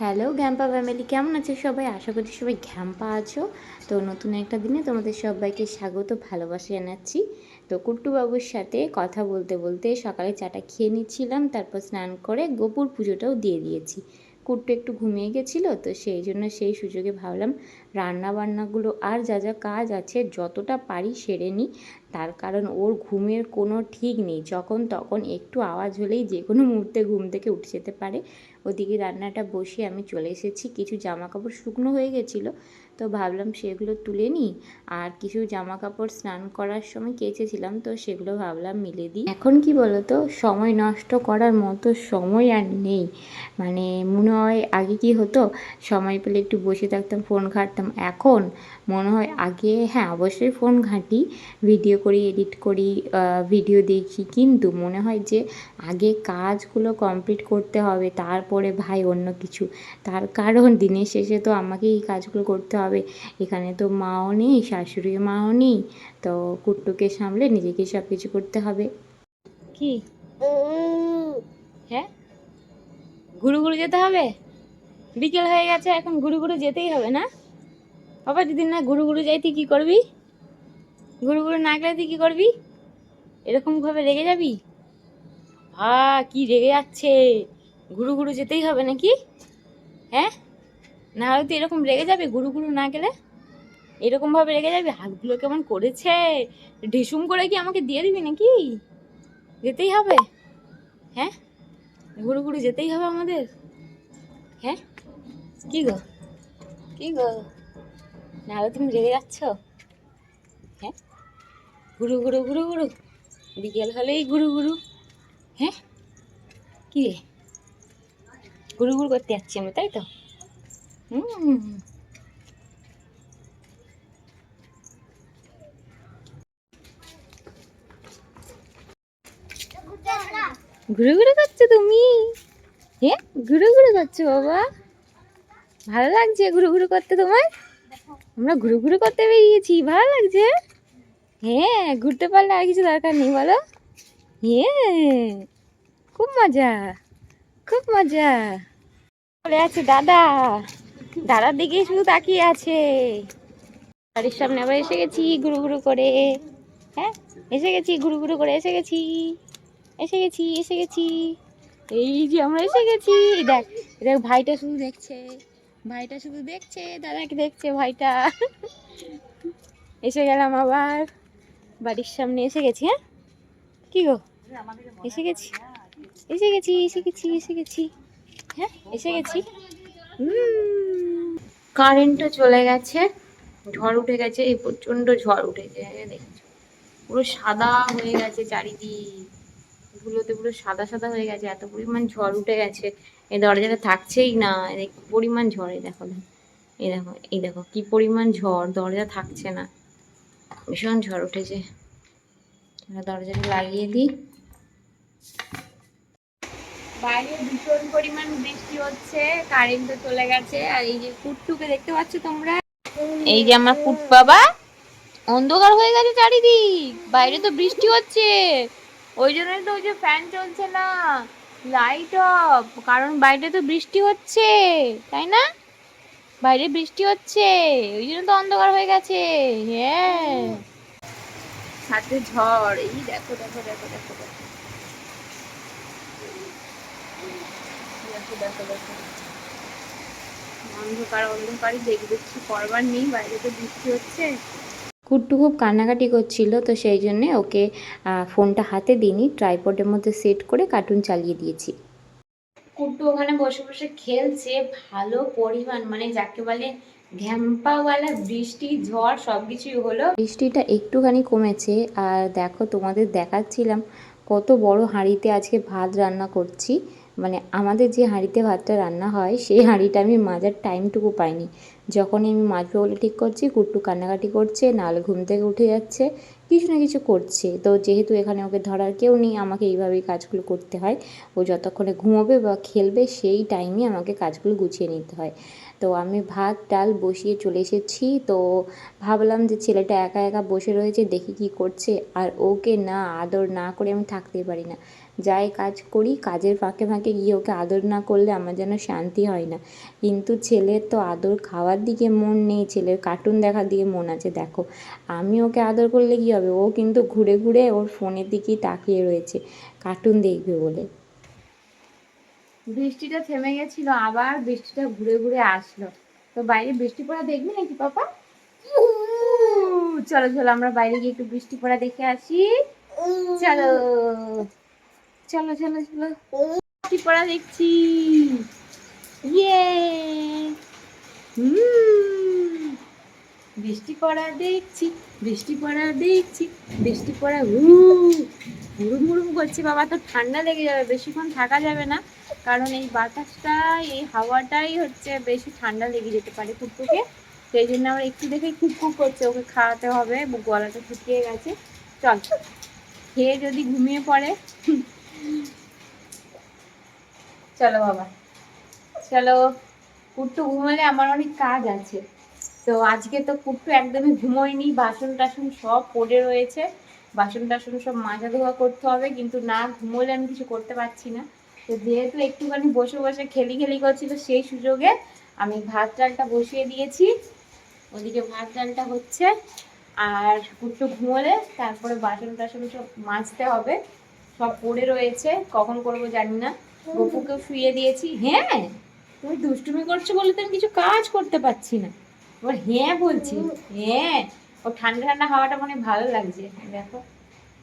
Hello ঘ্যাম্পা family, কেমন আছে সবাই? আশা করছি সবাই ঘ্যাম্পা আছো। তো নতুন একটা দিনে তোমাদের সবাইকে স্বাগত, ভালোবাসা জানাচ্ছি। তো কুট্টুবাবুর সাথে কথা বলতে বলতে সকালে চাটা খেয়ে নিচ্ছিলাম, তারপর স্নান করে গোপুর পুজোটাও দিয়ে দিয়েছি। কুট্টু একটু ঘুমিয়ে গেছিল, তো সেই জন্য সেই সুযোগে ভাবলাম রান্না বান্নাগুলো আর যা যা কাজ আছে যতটা পারি সেরে নিই। তার কারণ ওর ঘুমের কোনো ঠিক নেই। যখন তখন একটু আওয়াজ হলেই যে কোনো মুহূর্তে ঘুম থেকে উঠে যেতে পারে। ওদিকে রান্নাটা বসিয়ে আমি চলে এসেছি। কিছু জামা কাপড় শুকনো হয়ে গেছিল। তো ভাবলাম সেগুলো তুলে নিই। আর কিছু জামা কাপড় স্নান করার সময় কেচেছিলাম, তো সেগুলো ভাবলাম মিলে দিই। এখন কি বলো তো সময় নষ্ট করার মতো সময় আর নেই। মানে মনে হয় আগে কি হতো, সময় পেলে একটু বসে থাকতাম, ফোন ঘাঁটতাম। এখন মনে হয় আগে হ্যাঁ অবশ্যই ফোন ঘাঁটি, ভিডিও করি, এডিট করি ভিডিও দেখি। কিন্তু মনে হয় যে আগে কাজগুলো কমপ্লিট করতে হবে, তারপরে ভাই অন্য কিছু। তার কারণ দিনের শেষে তো আমাকে এই কাজগুলো করতে হবে এখানে তো মাও নেই শাশুড়ি মাও নেই তো কুট্টুকে সামলে নিজেকে সব কিছু করতে হবে। কি? হ্যাঁ? ঘুরু ঘুরু যেতে হবে? বিকেল হয়ে গেছে এখন ঘুরু ঘুরু যেতেই হবে না? বাবা যদি না ঘুরু ঘুরু যাই তুই কী করবি? ঘুরু ঘুরু না গেলে তুই কী করবি? এরকমভাবে রেগে যাবি? আ কি রেগে যাচ্ছে? ঘুরু ঘুরু যেতেই হবে নাকি? হ্যাঁ? না হলে তুই এরকম রেগে যাবে গুরু গুরু না গেলে? এরকমভাবে রেগে যাবি? হাতগুলো কেমন করেছে? ঢিসুম করে কি আমাকে দিয়ে দিবি নাকি? যেতেই হবে। হ্যাঁ? ঘুরু ঘুরু যেতেই হবে আমাদের। হ্যাঁ? কি গো? কি গো? নাহলে তুমি রেগে যাচ্ছ? হ্যাঁ? ঘুরু ঘুরু ঘুরু ঘুরু বিকেল হলেই ঘুরু ঘুরু হ্যাঁ? কি রে? ঘুরু করতে যাচ্ছি আমি তাই তো? ঘুরে ঘুরে করছ তুমি? হ্যাঁ ঘুরে ঘুরে করছ বাবা? ভালো লাগছে ঘুরে ঘুরে করতে তোমার? আমরা ঘুরে ঘুরে করতে বেরিয়েছি, ভালো লাগছে? হ্যাঁ ঘুরতে পারলে আর কিছু দরকার নেই, বলো। হ্যাঁ খুব মজা খুব মজা। চলে আছে দাদা। দাদার দিকে শুধু তাকিয়ে আছে। বাড়ির সামনে আবার এসে গেছি, ঘুরু ঘুরু করে। হ্যাঁ এসে গেছি, ঘুরু ঘুরু করে, এসে গেছি এসে গেছি এসে গেছি। এই যে আমরা এসে গেছি দেখ দেখ, ভাইটা শুধু দেখছে, ভাইটা শুধু দেখছে, দাদাকে দেখছে ভাইটা। এসে গেলাম আবার, বাড়ির সামনে এসে গেছি হ্যাঁ? কি গো? এসে গেছি এসে গেছি এসে গেছি এসে গেছি। হ্যাঁ এসে গেছি। কারেন্টও চলে গেছে, ঝড় উঠে গেছে, এই প্রচণ্ড ঝড় উঠেছে দেখছ। পুরো সাদা হয়ে গেছে চারিদিক। ধুলোতে পুরো সাদা সাদা হয়ে গেছে, এত পরিমাণ ঝড় উঠে গেছে। এই দরজাটা থাকছেই না, এই পরিমাণ ঝড়, এই দেখো। এই দেখো এই দেখো, কি পরিমাণ ঝড়, দরজা থাকছে না। ভীষণ ঝড় উঠেছে। দরজাটা লাগিয়ে দিই। বাইরে ভীষণ পরিমাণ বৃষ্টি হচ্ছে কারেন্ট চলে গেছে, আর এই যে কুট্টুকে দেখতে পাচ্ছ তোমরা? এই যে আমার কুট বাবা, অন্ধকার হয়ে গেছে চারিদিক, বাইরে তো বৃষ্টি হচ্ছে। ওই জন্যই তো ওই যে ফ্যান চলছে না লাইট অফ কারণ বাইরে তো বৃষ্টি হচ্ছে, তাই না? বাইরে বৃষ্টি হচ্ছে, ওই জন্য তো অন্ধকার হয়ে গেছে হ্যাঁ। সাথে ঝড়, এই দেখো দেখো দেখো দেখো দেখো। দেখো দেখো। দেখো অন্ধকার অন্ধকারই দেখবে কিছু করবার নেই বাইরে তো বৃষ্টি হচ্ছে। কুট্টু খুব কান্নাকাটি করছিল তো সেই জন্যে ওকে ফোনটা হাতে দিইনি ট্রাইপডের মধ্যে সেট করে কার্টুন চালিয়ে দিয়েছি। কুট্টু ওখানে বসে বসে খেলছে ভালো পরিমাণ মানে যাকে বলে ঘ্যাম্পাওয়ালা বৃষ্টি ঝড় সব কিছুই হলো। বৃষ্টিটা একটুখানি কমেছে আর দেখো তোমাদের দেখাচ্ছিলাম কত বড় হাঁড়িতে আজকে ভাত রান্না করছি। মানে আমাদের যে হাঁড়িতে ভাতটা রান্না হয়, সেই হাঁড়িটা আমি মাজার টাইমটুকু পাইনি। যখনই আমি মাজবো বলে ঠিক করছি, কুট্টু কান্নাকাটি করছে, নাহলে ঘুম থেকে উঠে যাচ্ছে কিছু না কিছু করছে। তো যেহেতু এখানে ওকে ধরার কেউ নেই, আমাকে এইভাবেই কাজগুলো করতে হয়। ও যতক্ষণে ঘুমোবে বা খেলবে, সেই টাইমে আমাকে কাজগুলো গুছিয়ে নিতে হয়। তো আমি ভাত, ডাল বসিয়ে চলে এসেছি। তো ভাবলাম যে ছেলেটা একা একা বসে রয়েছে, দেখি কি করছে। আর ওকে না, আদর না করে আমি থাকতেই পারি না। যাই কাজ করি, কাজের ফাঁকে ফাঁকে গিয়ে ওকে আদর না করলে আমার যেন শান্তি হয় না। কিন্তু ছেলের তো আদর খাওয়ার দিকে মন নেই, ছেলের কার্টুন দেখার দিকে মন আছে। দেখো, আমি ওকে আদর করলে কী হবে ও কিন্তু ঘুরে ঘুরে ওর ফোনের দিকেই তাকিয়ে রয়েছে, কার্টুন দেখবে বলে। বৃষ্টিটা থেমে গেছিল, আবার বৃষ্টিটা ঘুরে ঘুরে আসলো। তো বাইরে বৃষ্টি পড়া দেখবি নাকি পাপা? চলো চলো, আমরা বাইরে গিয়ে একটু বৃষ্টি পড়া দেখে আসি। চলো চলো চলো চলো। বৃষ্টি পড়া দেখছি। ইয়ে! হুম। বৃষ্টি পড়া দেখছি, বৃষ্টি পড়া দেখছি, বৃষ্টি পড়া হুম হুড়ুম হুড়ুম করছে। বাবা, তো ঠান্ডা লেগে যাবে, বেশিক্ষণ থাকা যাবে না। কারণ এই বাতাসটা এই হাওয়াটাই হচ্ছে বেশি ঠান্ডা লেগে যেতে পারে কুকুরকে সেই জন্য আমরা একটু দেখে খুব করছে, ওকে খাওয়াতে হবে গলাটা শুকিয়ে গেছে। চল, খেয়ে যদি ঘুমিয়ে পড়ে। চলো বাবা, চলো। কুট্টু ঘুমালে আমার অনেক কাজ আছে। তো আজকে তো কুট্টু একদমই ঘুমোয়নি বাসন টাসন সব পড়ে রয়েছে বাসন টাসন সব মাজা ধোয়া করতে হবে, কিন্তু না ঘুমোলে আমি কিছু করতে পারছি না। তো যেহেতু একটুখানি বসে বসে খেলি খেলি করছিল, সেই সুযোগে আমি ভাত ডালটা বসিয়ে দিয়েছি। ওদিকে ভাত ডালটা হচ্ছে, আর কুট্টু ঘুমোলে তারপরে বাসন টাসন সব মাজতে হবে, সব পড়ে রয়েছে, কখন করব জানি না। গপুকেও শুয়ে দিয়েছি হ্যাঁ তুমি দুষ্টুমি করছ বলে তো আমি কিছু কাজ করতে পারছি না। এবার হ্যাঁ বলছি হ্যাঁ। ও ঠান্ডা ঠান্ডা হাওয়াটা মনে ভালো লাগছে। দেখো।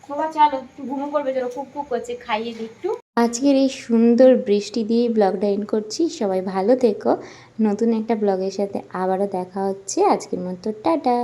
বাবা চলো, একটু ঘুমো করবে চলো খুব খুব করছে, খাইয়ে দিই একটু। আজকের এই সুন্দর বৃষ্টি দিয়ে ব্লগটা এন্ড করছি। সবাই ভালো থেকো। নতুন একটা ব্লগের সাথে আবারও দেখা হচ্ছে। আজকের মতো, টাটা।